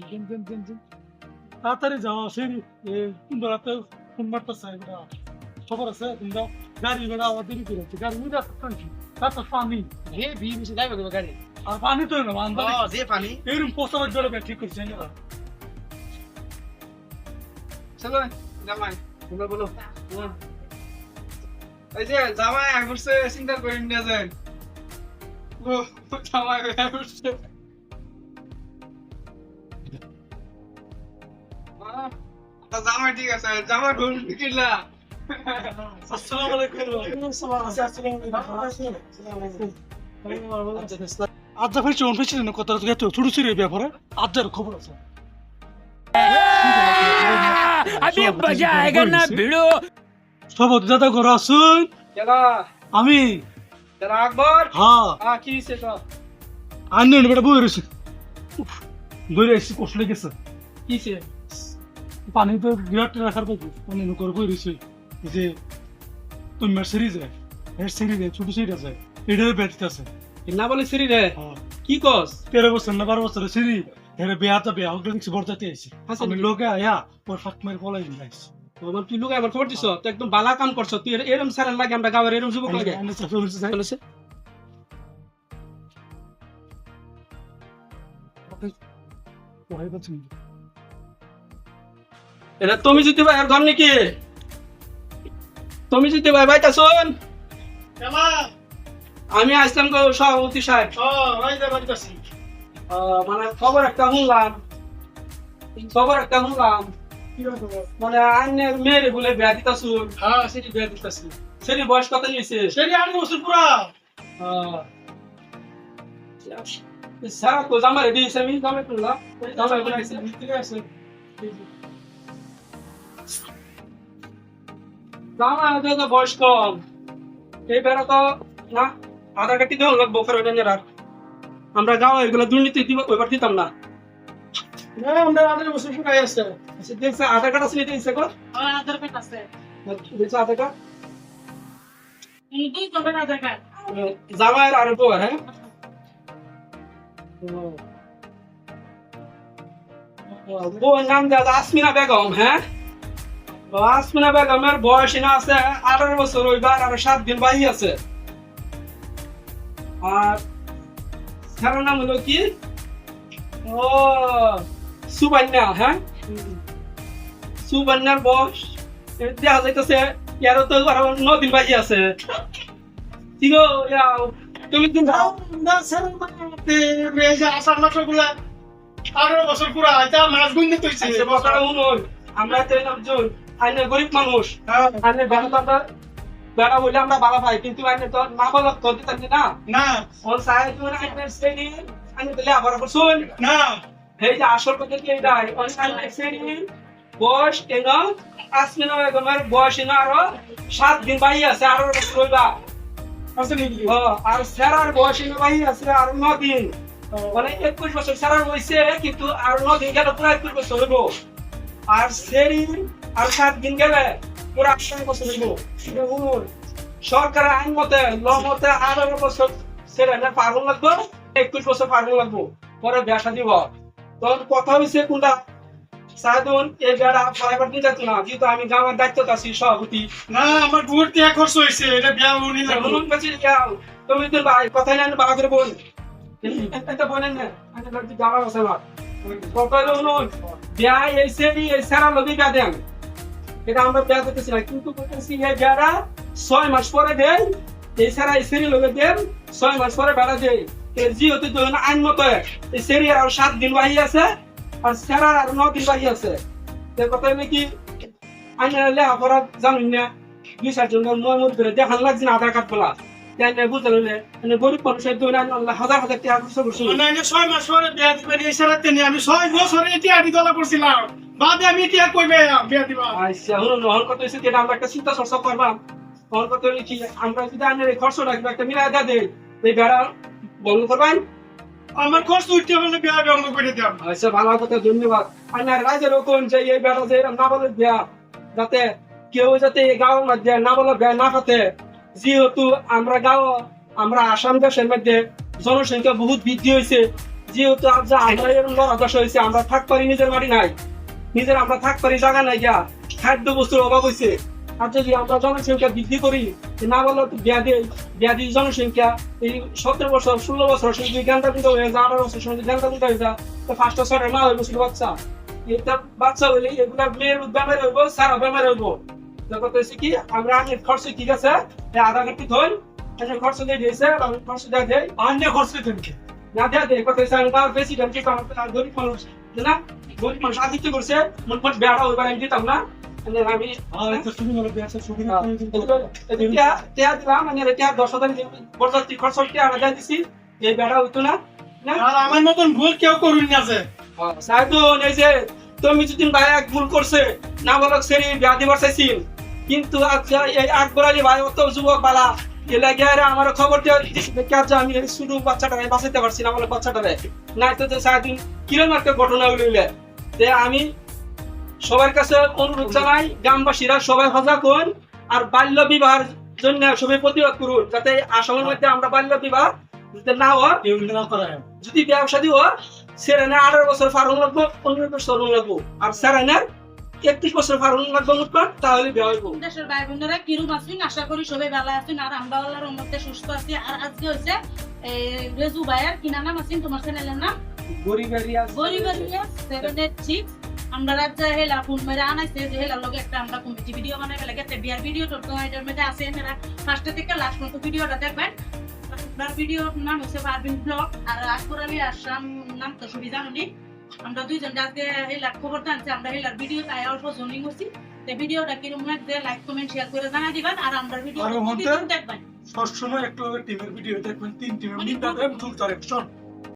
দেন দেন দেন দেন তাড়াতাড়ি যাও সেই সুন্দর একটা ফোন মারতেছে এটা খবর আছে তোমরা গাড়ি ঘোড়া আবার দেরি করে আছে গাড়ি ঘোড়া টানছি তারপর পানি হে ভি মিশে যাইবে গো গাড়ি আর পানি তো না ও যে পানি এরকম পোস্টার জলে ঠিক করছে না চলো জামাই তোমরা বলো এই যে জামাই আগরছে চিন্তা করে নিয়ে যায় ও জামাই আগরছে জামা ঠিক আছে জামা ঘুম কিলা আসসালামু আলাইকুম। আজ্জা ফের চোন ফেছে না কথা তো ছোট ছোট ব্যাপারে আজ্জার খবর আছে। আমি বাজা আয়েগা না ভিড়ো সব দাদা ঘর আসুন আমি? আকবর? হ্যাঁ। হ্যাঁ কি সে তো কষ্ট লেগেছে। কি পানি তো বিরাট রাখার পাবো পানি নকর বই রয়েছে যে তোমার সিরিজ যায় এর সিরিজ ছোট সিরিজ আছে এটার ব্যতীত আছে। না বলে সিরি রে কি কস তেরো বছর না বারো বছরের সিরি এর বেয়াটা বেয়া হোক দেখছি বরজাতে আইছে আমি লোকে আয়া ওর ফাঁক মেরে পলাই নিয়ে আইছি আমার তুই লোক আবার খবর দিছ তো একদম বালা কাম করছ তুই এর- এরম সারান লাগে আমরা গাওয়ার এরম যুবক লাগে। আমি চাকরি এটা তুমি যদি ভাই ঘর নাকি তুমি যদি ভাই ভাই শোন আমি আসলাম গো সভাপতি সাহেব মানে খবর একটা শুনলাম খবর একটা শুনলাম মানে আইনের মেয়েরে বলে বিয়া দিতাছুন হ্যাঁ, সেটি বিয়া দিতেছি। সেটি বয়স কত নিয়েছে সেটি আট বছর পুরা। সারা তো জামাই দিয়েছে আমি জামাই করলাম বলাইছে ঠিক আছে। তো বয়স কম। এই বেড়া তো না আধার কার্ড লাগবো আর। আমরা গাঁও এগুলো দুর্নীতি দিব ওইবার দিতাম না। না, আমরা আট বছর পুরাই আছে। আচ্ছা, দেখছে আধার কার্ড আছে আধার কার্ড দেখছে আধার কার্ড? এইটাই তবে আধার কার্ড। জামাইয়ের আর বউ হ্যাঁ? বউর নাম দাদা আসমিনা বেগম হ্যাঁ? আসমিনা বেগমের বয়স না আছে আঠারো বছর ওইবার আর সাত দিন বাহি আছে। আর স্যারের নাম হলো কি? ও সুবান্যা হ্যাঁ? সুবান্যার বয়স দেখা যাইতেছে ইয়ারও তো আরও ন দিন বাহি আছে। কি গো ইয়াও তুমি দিন যাও। না, স্যার, আমাকে এই যে আঠারো বছর পুরা, এটা মাস গুনতে তো হইছে। আচ্ছা, আমরা তো জন আইনে গরিব মানুষ। হ্যাঁ, আইনে বেড়া বেড়া বলে আমরা বালা পাই কিন্তু আইনে তো না বলা তো দিতাম না। না, ওর সাহেব আইনে শ্রেণি আইনে দিলে আবার শুন। না, এই যে আসল কথা কি এটাই? ওই আইনে শ্রেণি বয়স কেন? আসমিনা বেগমের বয়স না আরও সাত দিন বাহি আছে আরও? ও, আর সেরার বয়স না বাহি আছে? আর ন দিন। মানে একুশ বছর সেরার হয়েছে কিন্তু আর ন দিন গেলে পুরো একুশ বছর হইব। আর সেরি আর সাত দিন গেলে পুরো এটা সরকারের আইন মতে ল মতে আঠারো বছর সেরা না পার হন লাগবো একুশ বছর পার লাগবো পরে ব্যবসা দিব তখন কথা হয়েছে কোনটা? সাধন এই বেড়া দিন না যেহেতু আমি গ্রামের দায়িত্ব আছি সভাপতি। না, আমার বহুত টাকা খরচ হয়েছে, এটা বিয়া উনি। বলুন কাছে যাও। তুমি তো ভাই কথা নেন বাবা করে বল এটা বলেন না আমি যাওয়ার না কথা হলো বিয়া এই সেরি এই সারা লবি বিয়া দেন। আমরা না কিন্তু যারা ছয় মাস পরে দেয় এছাড়া দেন, ছয় মাস পরে বেড়া দেয় এর আইন মতো এই আর সাত দিন বাহি আছে, আর সেরা আর ন দিন বাহি আছে। এর কথা নাকি কি আইন লেখাপড়া জানুন না দুই চারজন মই মধ্যে দেখান লাগছে না আধার কার্ড বলা। তাই না বুঝতে পারলে মানে গরিব মানুষের হাজার হাজার টাকা খরচ করছে। ছয় মাস পরে বিয়া দিবেন এই সারাতে আমি ছয় বছরে টিয়া দি দলা করছিলাম। বাদে আমি টিয়া কইবে বিয়া দিবা? আচ্ছা হুন নহন কত হয়েছে যেটা আমরা একটা চিন্তা চর্চা করবাম। নহন কত হলে কি আমরা যদি আনের এই খরচ রাখব একটা মিলাই দা দে এই বেড়া বন্ধ করবেন? আমার খরচ উঠতে বলে বিয়া বন্ধ করে দিলাম আচ্ছা ভালো কথা ধন্যবাদ। আর রাইজের কোন যে এই বেড়া যে না বলে বিয়া যাতে কেউ যাতে এই গাঁওর মধ্যে না বলে বিয়া না খাতে যেহেতু আমরা গাঁও, আমরা আসাম দেশের মধ্যে জনসংখ্যা বহুত বৃদ্ধি হয়েছে, যেহেতু আজ আমরা এরকম হয়েছে, আমরা থাক পারি নিজের বাড়ি নাই। নিজের আমরা থাক পারি জায়গা নাই গিয়া খাদ্য বস্তুর অভাব হয়েছে। আর যদি আমরা জনসংখ্যা বৃদ্ধি করি না বলে তো ব্যাধি ব্যাধি জনসংখ্যা, এই সতেরো বছর, ষোলো বছর যদি জ্ঞানটা দিতে হয়ে যায়, আঠারো বছর সময় জ্ঞানটা দিতে হয়ে যায় ফার্স্ট ছয়টা মা হইব শুধু বাচ্চা। এটা বাচ্চা হইলে এগুলা মেয়ের বেমার হইব সারা বেমার হইব। যখন কি আমরা খরচ আধা ঘণ্টা ধর আচ্ছা খরচ দিয়ে দিয়েছে আমি খরচ দিয়ে দেয় অন্য খরচ দিতেন না দেয়া দেয় কথা হচ্ছে আমি বেশি দাম গরিব মানুষ। না? গরিব মানুষ আদিত্য করছে মন মন বেড়া দিতাম না। আমি আর তো তুমি বলে বিয়া সুখী টেয়া দিলাম মানে দশ হাজার বরযাত্রী খরচ টেয়া দিছি এই বেড়া হইতো না। না? আর আমার মতন ভুল কেউ করুন না যে। সাইদুন এই যে তুমি যদি ভাই এক ভুল করছে না বলক সেরি বিয়া দিবার চাইছিল কিন্তু আচ্ছা এই আকবর আলী ভাই অত যুবক বালা আমার খবর দেওয়া আমি শুধু বাচ্চাটা বাঁচাইতে পারছি না বলে বাচ্চাটারে। না তো তো সারাদিন কিরম একটা ঘটনা হইলে যে আমি সবার কাছে অনুরোধ জানাই গ্রামবাসীরা সবাই সজাগ হন আর বাল্য বিবাহের জন্য সবাই প্রতিবাদ করুন যাতে আসামের মধ্যে আমরা বাল্য বিবাহ যাতে না হয় যদি ব্যবসা দিব সেরেনে আঠারো বছর ফার্ম লাগবো পনেরো বছর লাগবো আর সেরেনের একত্রিশ বছর ফার্ম লাগবো মুটপাট তাহলে বিয়ে হইব। দেশের ভাই বোনেরা কিরূপ আছেন? আশা করি সবাই ভালো আছেন। আর আমরা আল্লাহর মধ্যে সুস্থ আছি। আর আজকে এই, রেজু ভাইয়ের কি নাম আছেন? তোমার চ্যানেলের নাম? গরিবেরই গরিবের সেভেন এইট সিক্স আমরা রাজ্যে হেলা ফোন মেরে আনাইছে যে হেলার লগে একটা আমরা কমিটি ভিডিও বানাই। ফেলে গেছে বিয়ার ভিডিও তো এটার মধ্যে আছে এরা। ফার্স্টে থেকে লাস্ট পর্যন্ত ভিডিওটা দেখবেন। আপনার ভিডিওর নাম হচ্ছে পারবিন ব্লগ। আর আকবর আলী আসাম নাম তো সবই জানি আমরা দুইজন আজকে এলাক খবর জানছি আমরা এলাক ভিডিও তাই অল্প জোনিং করছি। তো ভিডিওটা কীরকম লাগছে লাইক কমেন্ট শেয়ার করে জানা দিবেন আর আমরা ভিডিও দেখবেন সব দেখবেন। সবসময় একটু টিমের ভিডিও দেখবেন তিন টিমের তিনটা ফুল শর্ট